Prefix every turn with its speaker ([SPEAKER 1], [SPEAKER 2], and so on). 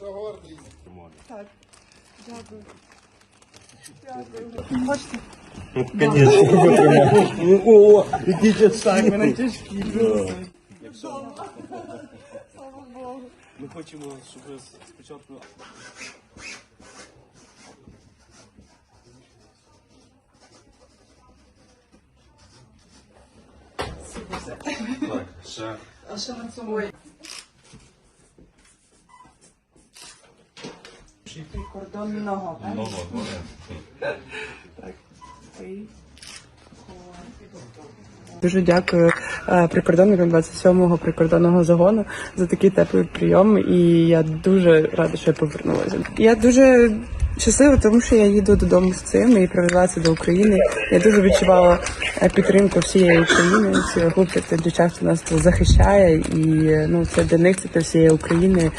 [SPEAKER 1] гвардії.
[SPEAKER 2] Так. Дякую. Дякую. Хочете?
[SPEAKER 3] Ну, О, які часи.
[SPEAKER 2] Мене тяжкі. Слава Богу.
[SPEAKER 4] Ми хочемо, щоб ви спочатку
[SPEAKER 1] Так, ще.
[SPEAKER 2] А що на цьому? Прикордонного.
[SPEAKER 1] Нова, нова.
[SPEAKER 2] Дуже дякую е, прикордонникам 27-го прикордонного загону за такий теплий прийом. І я дуже рада, що я повернулася. Я дуже щаслива, тому що я їду додому з цим і привезла це до України. Я дуже відчувала е, підтримку всієї України, всіх хлопців та дівчат, нас тут захищає, і е, ну це для них це для всієї України.